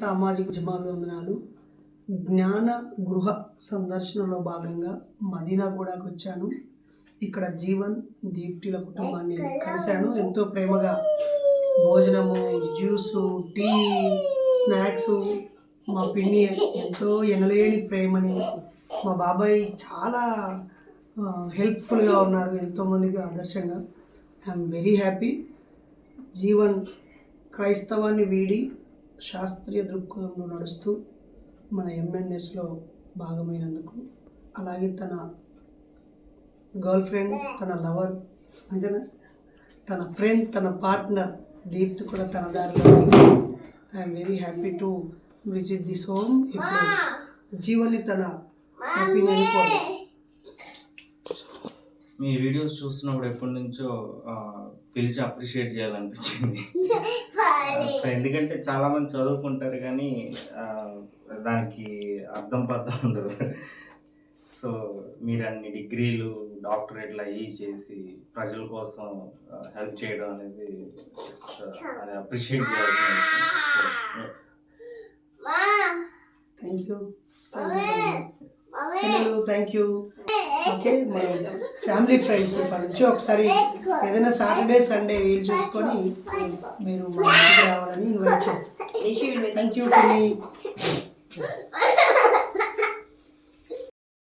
సామాజిక జమాభివందనాలు జ్ఞాన గృహ సందర్శనలో భాగంగా మదీనా కూడా వచ్చాను. ఇక్కడ జీవన్ దీప్తిల కుటుంబాన్ని కలిశాను. ఎంతో ప్రేమగా భోజనము జ్యూసు టీ స్నాక్స్ మా పిన్ని ఎంతో ఎనలేని ప్రేమని మా బాబాయ్ చాలా హెల్ప్ఫుల్గా ఉన్నారు ఎంతోమందికి ఆదర్శంగా. I'm very happy. జీవన్ క్రైస్తవాన్ని వీడి శాస్త్రీయ దృక్పథంలో నడుస్తూ మన ఎంఎన్ఎస్లో భాగమైనందుకు అలాగే తన గర్ల్ ఫ్రెండ్ తన లవర్ అంతేనా? తన ఫ్రెండ్ తన పార్ట్నర్ దీప్తి కూడా తన దారిలో I'm very happy to visit this home ఇప్పుడు జీవన్ని తన ఒపీనియన్ మీ వీడియోస్ చూస్తున్నప్పుడు ఎప్పటి నుంచో ఆ, పిలిచి అప్రిషియేట్ చేయాలనిపించింది. ఎందుకంటే చాలా మంది చదువుకుంటారు కానీ ఆ, దానికి అర్థం పర్థం ఉండదు. సో మీరు అన్ని డిగ్రీలు డాక్టరేట్లు అయ్యి చేసి ప్రజల కోసం హెల్ప్ చేయడం అనేది అది అప్రిషియేట్ చేయాల్సిన thank you thank you okay మనం ఫ్యామిలీ ఫ్రెండ్స్ ఇప్పటి నుంచి ఒకసారి ఏదైనా సాటర్డే సండే వీలు చూసుకొని మీరు మా ఇంటికి రావాలని ఇన్వైట్ చేస్తాను థ్యాంక్ యూ పిన్ని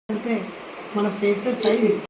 అంటే మన ఫేసెస్ అయి